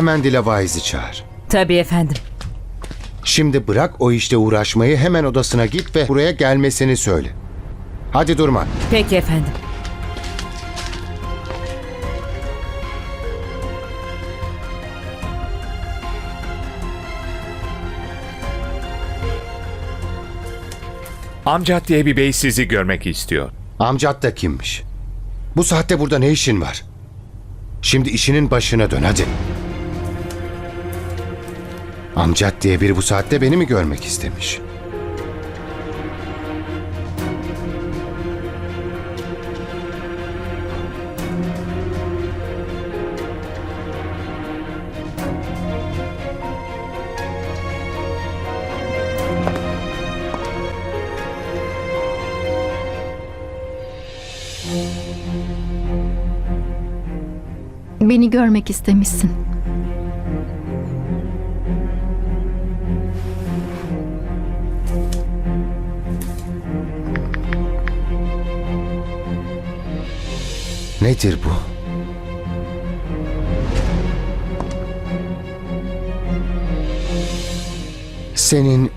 Hemen Dilavayız'ı çağır. Tabii efendim. Şimdi bırak o işte uğraşmayı hemen odasına git ve buraya gelmesini söyle. Hadi durma. Peki efendim. Amcat diye bir bey sizi görmek istiyor. Amcat da kimmiş? Bu saatte burada ne işin var? Şimdi işinin başına dön hadi. Amcat diye biri bu saatte beni mi görmek istemiş? Beni görmek istemişsin. Nedir bu? Senin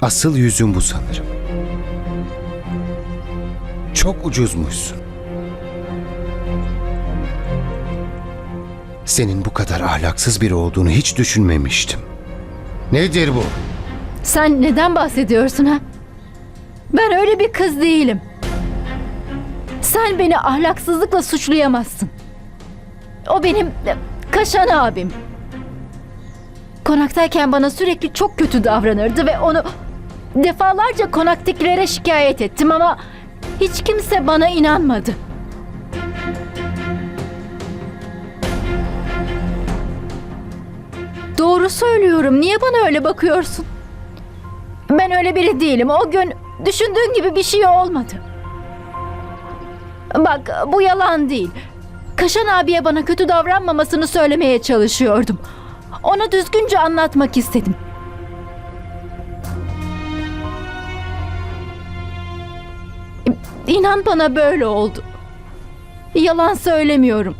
asıl yüzün bu sanırım. Çok ucuzmuşsun. Senin bu kadar ahlaksız biri olduğunu hiç düşünmemiştim. Nedir bu? Sen neden bahsediyorsun ha? Ben öyle bir kız değilim. Sen beni ahlaksızlıkla suçlayamazsın. O benim e, Kaşan abim. Konaktayken bana sürekli çok kötü davranırdı ve onu defalarca konaktakilere şikayet ettim ama hiç kimse bana inanmadı. Doğru söylüyorum. Niye bana öyle bakıyorsun? Ben öyle biri değilim. O gün düşündüğün gibi bir şey olmadı. Bak bu yalan değil. Kaşan abiye bana kötü davranmamasını söylemeye çalışıyordum. Ona düzgünce anlatmak istedim. İnan bana böyle oldu. Yalan söylemiyorum.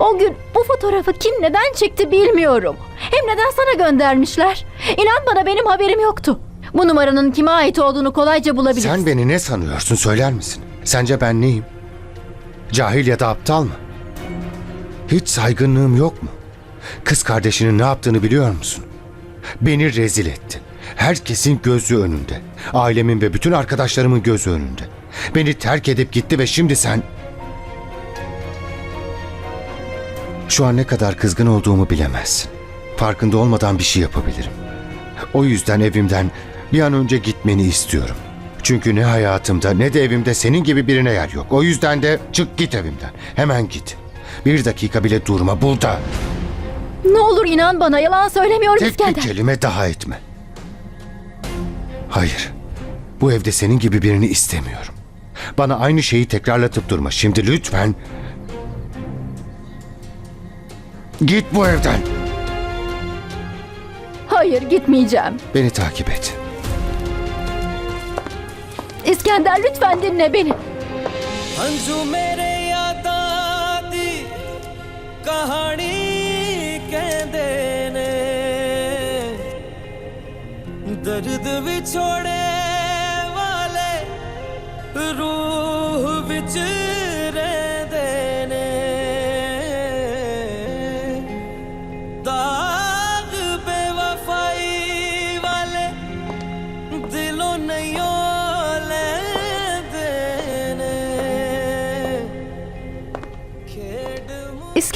O gün bu fotoğrafı kim neden çekti bilmiyorum. Hem neden sana göndermişler? İnan bana benim haberim yoktu. Bu numaranın kime ait olduğunu kolayca bulabilirsin. Sen beni ne sanıyorsun söyler misin? Sence ben neyim? Cahil ya da aptal mı? Hiç saygınlığım yok mu? Kız kardeşinin ne yaptığını biliyor musun? Beni rezil etti. Herkesin gözü önünde. Ailemin ve bütün arkadaşlarımın gözü önünde. Beni terk edip gitti ve şimdi sen... Şu an ne kadar kızgın olduğumu bilemezsin. Farkında olmadan bir şey yapabilirim. O yüzden evimden bir an önce gitmeni istiyorum. Çünkü ne hayatımda ne de evimde senin gibi birine yer yok. O yüzden de çık git evimden. Hemen git. Bir dakika bile durma burada. Ne olur inan bana yalan söylemiyorum Tek bir İskender. kelime daha etme. Hayır. Bu evde senin gibi birini istemiyorum. Bana aynı şeyi tekrarlatıp durma. Şimdi lütfen... Git bu evden. Hayır gitmeyeceğim. Beni takip et. İskender lütfen dinle beni. Anzu mere yadadi kahani kende ne dard vichhode wale ruh vich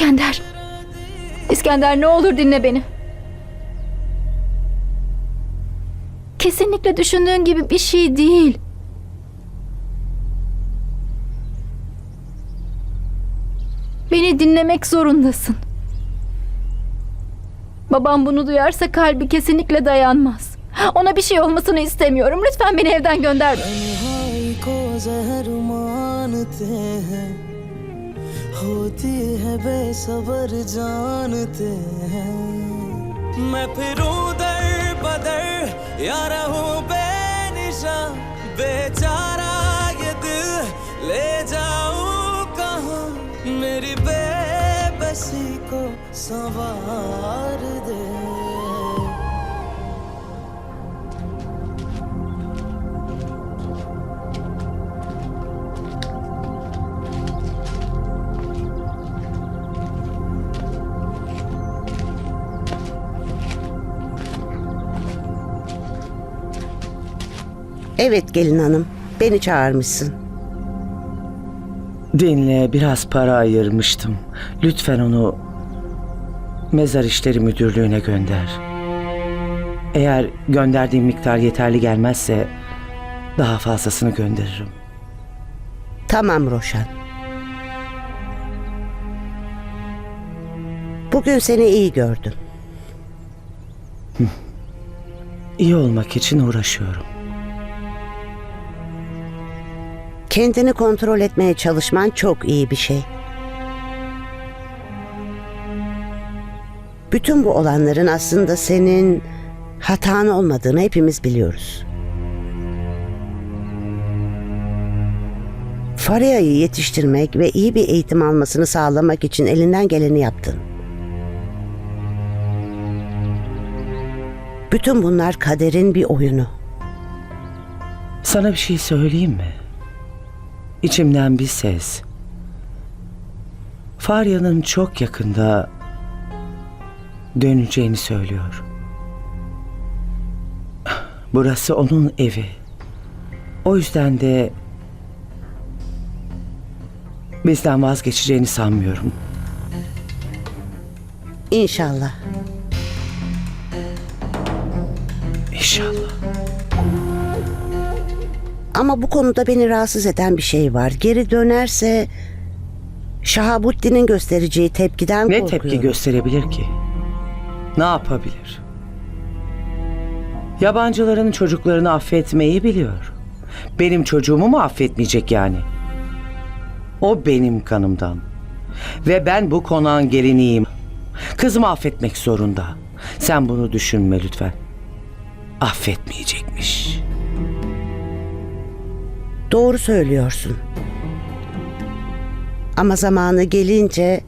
İskender. İskender ne olur dinle beni. Kesinlikle düşündüğün gibi bir şey değil. Beni dinlemek zorundasın. Babam bunu duyarsa kalbi kesinlikle dayanmaz. Ona bir şey olmasını istemiyorum. Lütfen beni evden gönderme. होती है बेसबर जानते हैं। मैं फिरूं दर बदर या रहूँ बेनिशा बेचारा ये दिल, ले जाऊ कहा? मेरी बेबसी को संवार दे। Evet gelin hanım. Beni çağırmışsın. Dinle biraz para ayırmıştım. Lütfen onu mezar işleri müdürlüğüne gönder. Eğer gönderdiğim miktar yeterli gelmezse daha fazlasını gönderirim. Tamam Roşan. Bugün seni iyi gördüm. İyi olmak için uğraşıyorum. Kendini kontrol etmeye çalışman çok iyi bir şey. Bütün bu olanların aslında senin hatan olmadığını hepimiz biliyoruz. Faria'yı yetiştirmek ve iyi bir eğitim almasını sağlamak için elinden geleni yaptın. Bütün bunlar kaderin bir oyunu. Sana bir şey söyleyeyim mi? İçimden bir ses. Farya'nın çok yakında döneceğini söylüyor. Burası onun evi. O yüzden de bizden vazgeçeceğini sanmıyorum. İnşallah. İnşallah. Ama bu konuda beni rahatsız eden bir şey var. Geri dönerse Şahabuttin'in göstereceği tepkiden Ne korkuyorum. tepki gösterebilir ki? Ne yapabilir? Yabancıların çocuklarını affetmeyi biliyor. Benim çocuğumu mu affetmeyecek yani? O benim kanımdan. Ve ben bu konağın geliniyim. Kızımı affetmek zorunda. Sen bunu düşünme lütfen. Affetmeyecekmiş. Doğru söylüyorsun. Ama zamanı gelince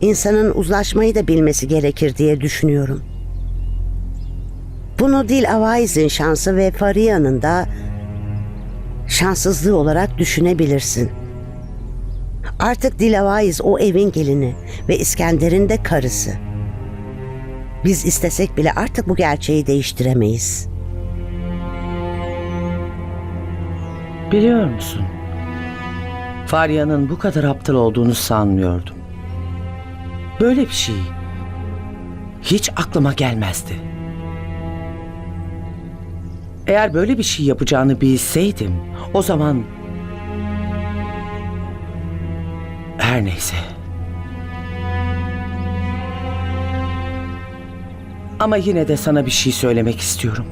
insanın uzlaşmayı da bilmesi gerekir diye düşünüyorum. Bunu Dil Avaiz'in şansı ve Fariya'nın da şanssızlığı olarak düşünebilirsin. Artık Dil Avaiz o evin gelini ve İskender'in de karısı. Biz istesek bile artık bu gerçeği değiştiremeyiz. Biliyor musun? Farya'nın bu kadar aptal olduğunu sanmıyordum. Böyle bir şey hiç aklıma gelmezdi. Eğer böyle bir şey yapacağını bilseydim o zaman her neyse. Ama yine de sana bir şey söylemek istiyorum.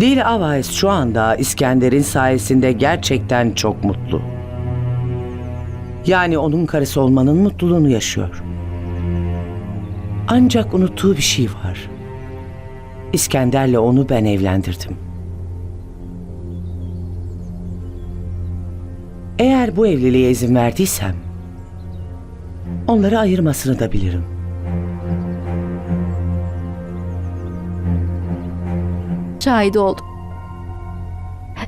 Dil Avais şu anda İskender'in sayesinde gerçekten çok mutlu. Yani onun karısı olmanın mutluluğunu yaşıyor. Ancak unuttuğu bir şey var. İskender'le onu ben evlendirdim. Eğer bu evliliğe izin verdiysem onları ayırmasını da bilirim. Şahit oldum.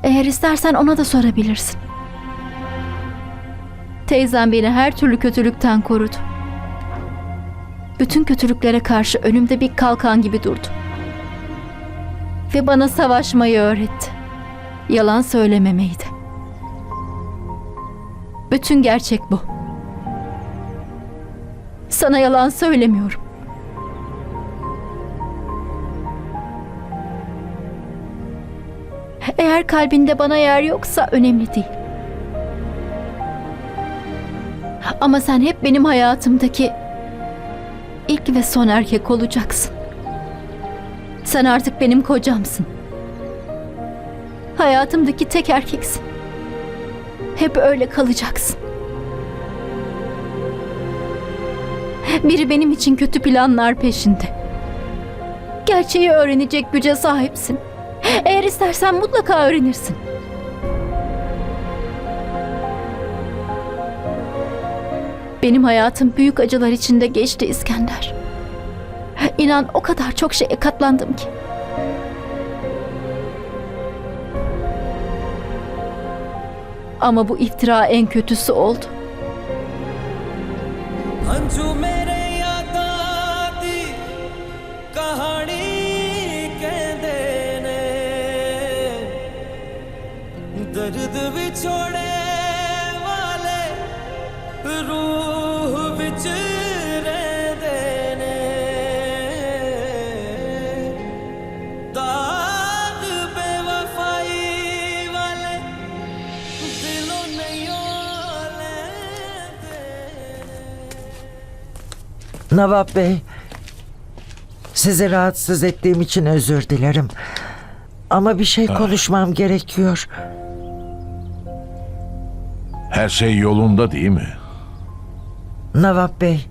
Eğer istersen ona da sorabilirsin. Teyzem beni her türlü kötülükten korudu. Bütün kötülüklere karşı önümde bir kalkan gibi durdu. Ve bana savaşmayı öğretti. Yalan söylememeyi de. Bütün gerçek bu. Sana yalan söylemiyorum. Eğer kalbinde bana yer yoksa önemli değil. Ama sen hep benim hayatımdaki ilk ve son erkek olacaksın. Sen artık benim kocamsın. Hayatımdaki tek erkeksin. Hep öyle kalacaksın. Biri benim için kötü planlar peşinde. Gerçeği öğrenecek güce sahipsin. Eğer istersen mutlaka öğrenirsin. Benim hayatım büyük acılar içinde geçti İskender. İnan o kadar çok şeye katlandım ki. Ama bu iftira en kötüsü oldu. Unto. दर्द विछोड़े वाले रूह विच रहंदे ने दाग बेवफाई वाले दिलों नहीं लेंदे Navap Bey, sizi rahatsız ettiğim için özür dilerim. Ama bir şey konuşmam gerekiyor. Her şey yolunda değil mi? Navap Bey,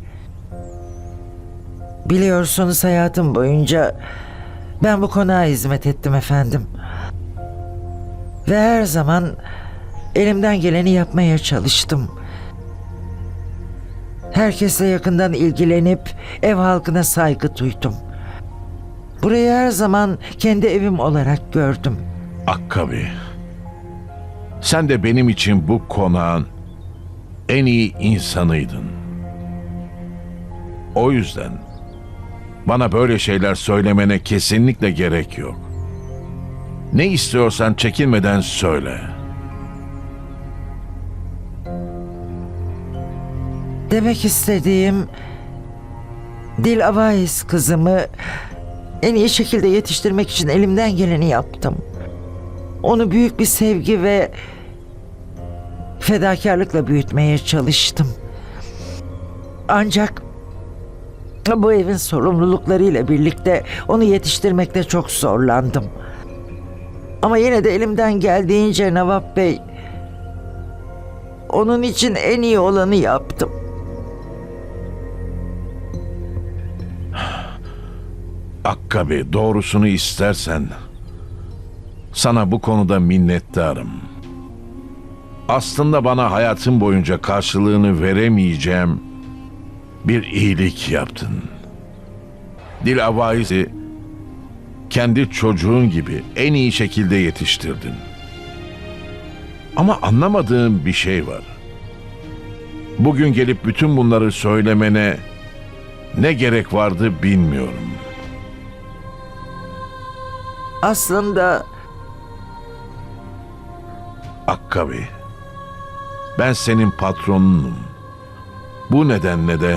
biliyorsunuz hayatım boyunca ben bu konağa hizmet ettim efendim. Ve her zaman elimden geleni yapmaya çalıştım. Herkesle yakından ilgilenip ev halkına saygı duydum. Burayı her zaman kendi evim olarak gördüm. Akkabi. Sen de benim için bu konağın en iyi insanıydın. O yüzden bana böyle şeyler söylemene kesinlikle gerek yok. Ne istiyorsan çekinmeden söyle. Demek istediğim Dil Avais kızımı en iyi şekilde yetiştirmek için elimden geleni yaptım. Onu büyük bir sevgi ve fedakarlıkla büyütmeye çalıştım. Ancak bu evin sorumluluklarıyla birlikte onu yetiştirmekte çok zorlandım. Ama yine de elimden geldiğince Navap Bey onun için en iyi olanı yaptım. Akkabi doğrusunu istersen sana bu konuda minnettarım. Aslında bana hayatım boyunca karşılığını veremeyeceğim bir iyilik yaptın. Dil Avaiz'i kendi çocuğun gibi en iyi şekilde yetiştirdin. Ama anlamadığım bir şey var. Bugün gelip bütün bunları söylemene ne gerek vardı bilmiyorum. Aslında Akkabi, ben senin patronunum. Bu nedenle de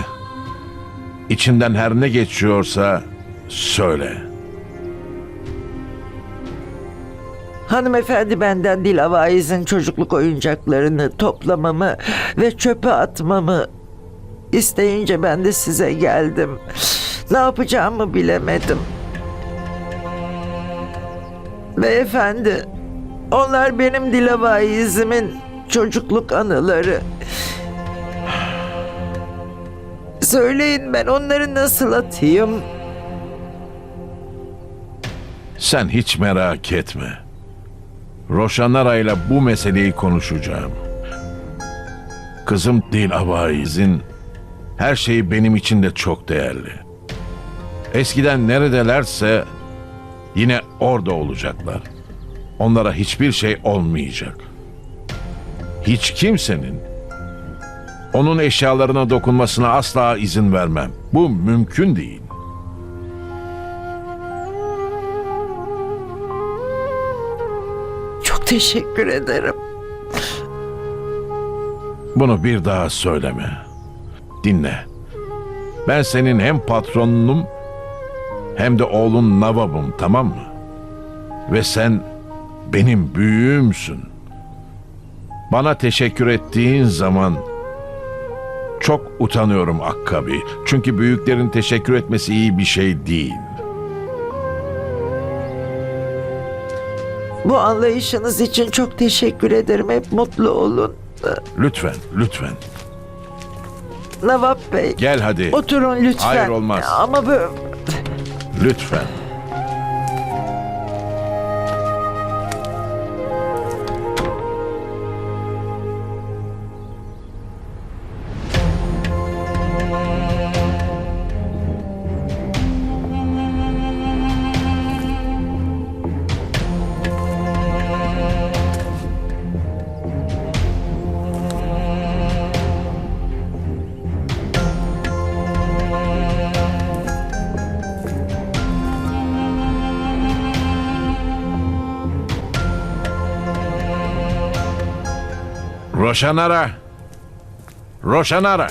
içinden her ne geçiyorsa söyle. hanımefendi benden Dil Avaiz'in çocukluk oyuncaklarını toplamamı ve çöpe atmamı isteyince ben de size geldim. Ne yapacağımı bilemedim. Beyefendi, onlar benim Dil Avaiz'imin çocukluk anıları. Söyleyin ben onları nasıl atayım? Sen hiç merak etme. Roşanara ile bu meseleyi konuşacağım. Kızım Dil Avaiz'in her şeyi benim için de çok değerli. Eskiden neredelerse yine orada olacaklar. Onlara hiçbir şey olmayacak. Hiç kimsenin onun eşyalarına dokunmasına asla izin vermem. Bu mümkün değil. Çok teşekkür ederim. Bunu bir daha söyleme. Dinle. Ben senin hem patronunum hem de oğlun Navab'ım tamam mı? Ve sen benim büyüğümsün. Bana teşekkür ettiğin zaman çok utanıyorum Akkabi. Çünkü büyüklerin teşekkür etmesi iyi bir şey değil. Bu anlayışınız için çok teşekkür ederim. Hep mutlu olun. Lütfen, lütfen. Navap Bey. Gel hadi. Oturun lütfen. Hayır, olmaz. Ama böyle... Lütfen. Roşanara. Roşanara.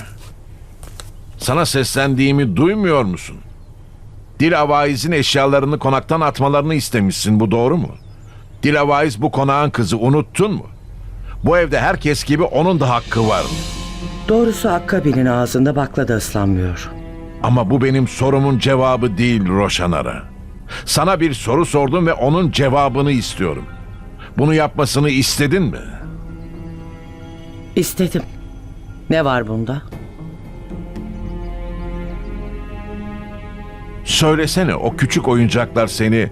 Sana seslendiğimi duymuyor musun? Dil Avaiz'in eşyalarını konaktan atmalarını istemişsin. Bu doğru mu? Dil Avaiz bu konağın kızı unuttun mu? Bu evde herkes gibi onun da hakkı var. Doğrusu Akkabi'nin ağzında bakla da ıslanmıyor. Ama bu benim sorumun cevabı değil Roşanara. Sana bir soru sordum ve onun cevabını istiyorum. Bunu yapmasını istedin mi? İstedim. Ne var bunda? Söylesene o küçük oyuncaklar seni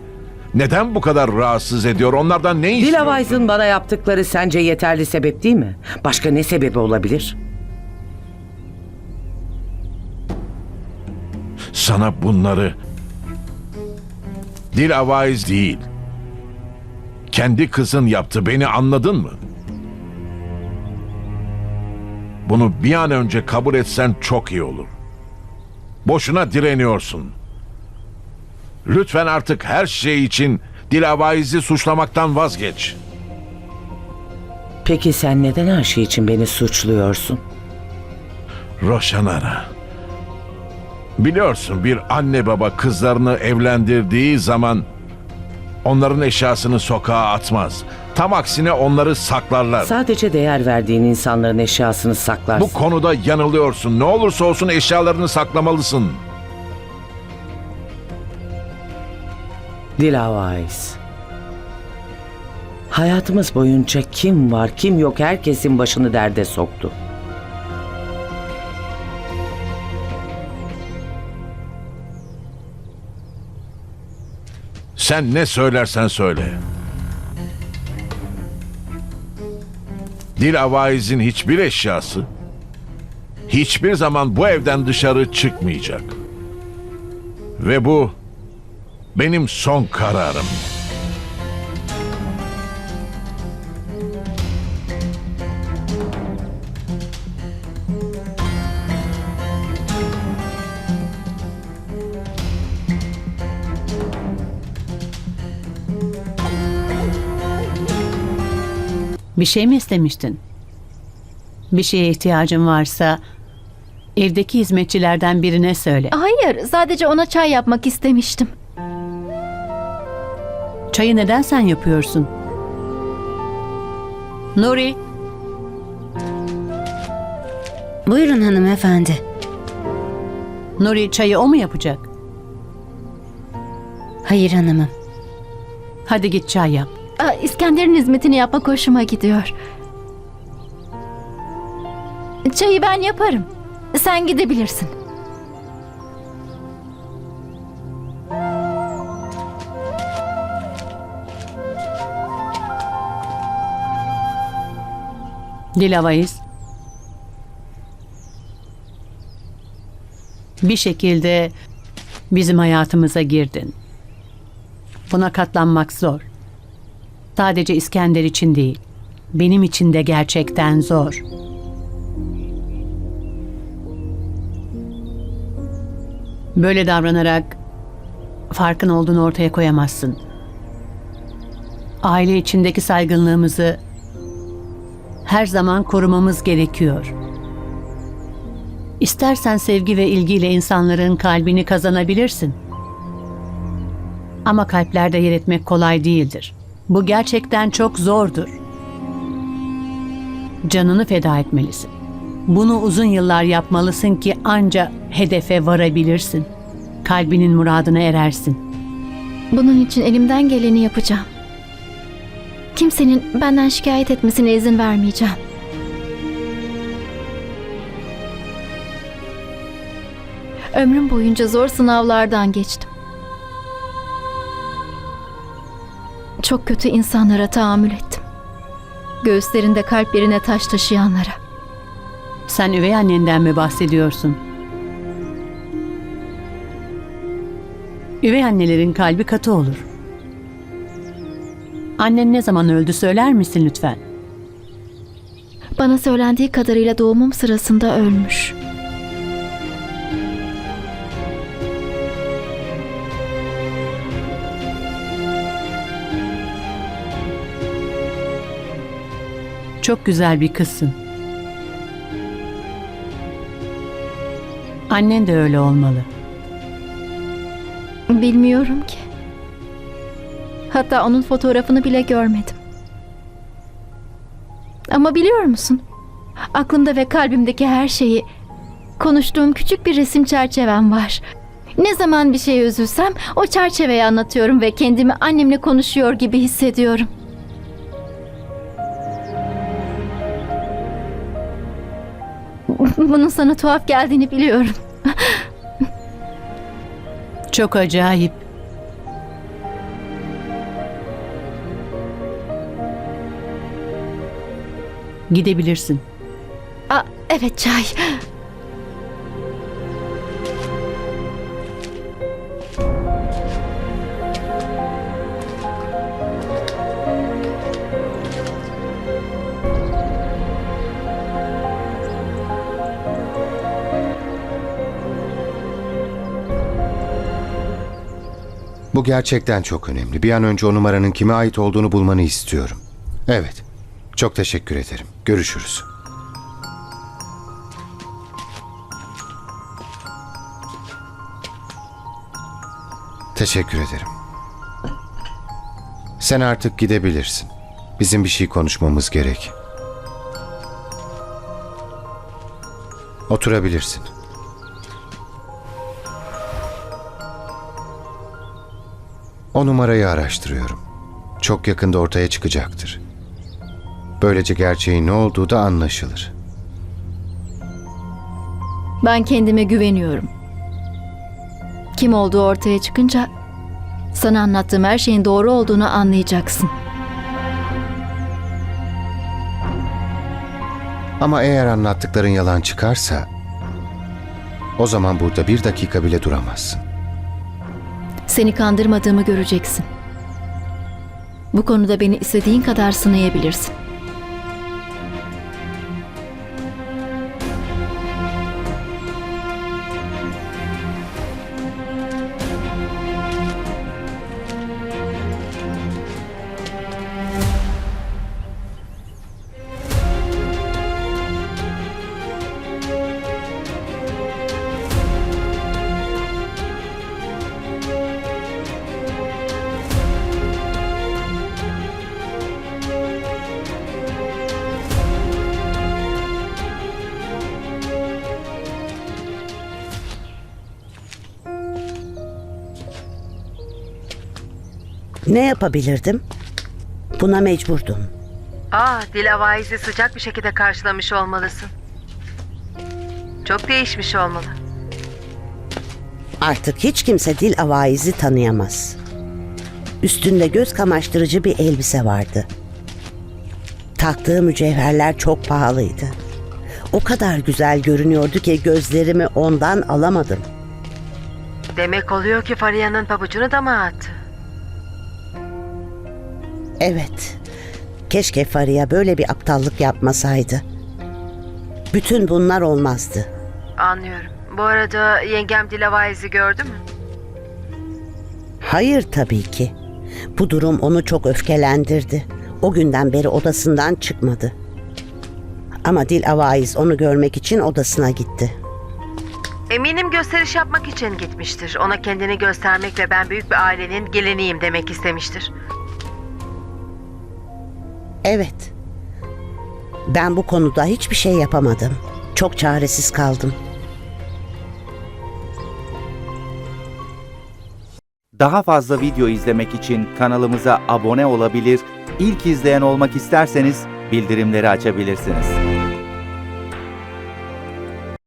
neden bu kadar rahatsız ediyor? Onlardan ne istiyorsun? Dilavays'ın bana yaptıkları sence yeterli sebep değil mi? Başka ne sebebi olabilir? Sana bunları Dil avaiz değil. Kendi kızın yaptı. Beni anladın mı? Bunu bir an önce kabul etsen çok iyi olur. Boşuna direniyorsun. Lütfen artık her şey için Dil avaizi suçlamaktan vazgeç. Peki sen neden her şey için beni suçluyorsun? Roşanara. Biliyorsun bir anne baba kızlarını evlendirdiği zaman onların eşyasını sokağa atmaz. Tam aksine onları saklarlar. Sadece değer verdiğin insanların eşyasını saklarsın. Bu konuda yanılıyorsun. Ne olursa olsun eşyalarını saklamalısın. Dilavais. Hayatımız boyunca kim var kim yok herkesin başını derde soktu. Sen ne söylersen söyle. Dil Avaiz'in hiçbir eşyası hiçbir zaman bu evden dışarı çıkmayacak. Ve bu benim son kararım. Bir şey mi istemiştin? Bir şeye ihtiyacın varsa evdeki hizmetçilerden birine söyle. Hayır, sadece ona çay yapmak istemiştim. Çayı neden sen yapıyorsun? Nuri, Buyurun hanımefendi. Nuri çayı o mu yapacak? Hayır hanımım. Hadi git çay yap. İskender'in hizmetini yapmak hoşuma gidiyor. Çayı ben yaparım. Sen gidebilirsin. Dilavayız. Bir şekilde bizim hayatımıza girdin. Buna katlanmak zor. Sadece İskender için değil, benim için de gerçekten zor. Böyle davranarak farkın olduğunu ortaya koyamazsın. Aile içindeki saygınlığımızı her zaman korumamız gerekiyor. İstersen sevgi ve ilgiyle insanların kalbini kazanabilirsin. Ama kalplerde yer etmek kolay değildir. Bu gerçekten çok zordur. Canını feda etmelisin. Bunu uzun yıllar yapmalısın ki anca hedefe varabilirsin. Kalbinin muradına erersin. Bunun için elimden geleni yapacağım. Kimsenin benden şikayet etmesine izin vermeyeceğim. Ömrüm boyunca zor sınavlardan geçtim. Çok kötü insanlara tahammül ettim. Göğüslerinde kalplerine taş taşıyanlara. Sen üvey annenden mi bahsediyorsun? Üvey annelerin kalbi katı olur. Annen ne zaman öldü söyler misin lütfen? Bana söylendiği kadarıyla doğumum sırasında ölmüş. Çok güzel bir kızsın. Annen de öyle olmalı. Bilmiyorum ki. Hatta onun fotoğrafını bile görmedim. Ama biliyor musun? Aklımda ve kalbimdeki her şeyi konuştuğum küçük bir resim çerçevem var. Ne zaman bir şey üzülsem o çerçeveyi anlatıyorum ve kendimi annemle konuşuyor gibi hissediyorum. Bunun sana tuhaf geldiğini biliyorum. Çok acayip. Gidebilirsin. Aa, evet çay. Bu gerçekten çok önemli. Bir an önce o numaranın kime ait olduğunu bulmanı istiyorum. Evet. Çok teşekkür ederim. Görüşürüz. Teşekkür ederim. Sen artık gidebilirsin. Bizim bir şey konuşmamız gerek. Oturabilirsin. O numarayı araştırıyorum. Çok yakında ortaya çıkacaktır. Böylece gerçeğin ne olduğu da anlaşılır. Ben kendime güveniyorum. Kim olduğu ortaya çıkınca sana anlattığım her şeyin doğru olduğunu anlayacaksın. Ama eğer anlattıkların yalan çıkarsa o zaman burada bir dakika bile duramazsın. Seni kandırmadığımı göreceksin. Bu konuda beni istediğin kadar sınayabilirsin. Ne yapabilirdim? Buna mecburdum. Aa, Dilavayiz'i sıcak bir şekilde karşılamış olmalısın. Çok değişmiş olmalı. Artık hiç kimse dil avaizi tanıyamaz. Üstünde göz kamaştırıcı bir elbise vardı. Taktığı mücevherler çok pahalıydı. O kadar güzel görünüyordu ki gözlerimi ondan alamadım. Demek oluyor ki Fariha'nın pabucunu da mı attı? Evet. Keşke Fariha böyle bir aptallık yapmasaydı. Bütün bunlar olmazdı. Anlıyorum. Bu arada yengem Dilavayiz'i gördü mü? Hayır tabii ki. Bu durum onu çok öfkelendirdi. O günden beri odasından çıkmadı. Ama Dil Avaiz onu görmek için odasına gitti. Eminim gösteriş yapmak için gitmiştir. Ona kendini göstermek ve ben büyük bir ailenin geliniyim demek istemiştir. Evet. Ben bu konuda hiçbir şey yapamadım. Çok çaresiz kaldım. Daha fazla video izlemek için kanalımıza abone olabilir, ilk izleyen olmak isterseniz bildirimleri açabilirsiniz.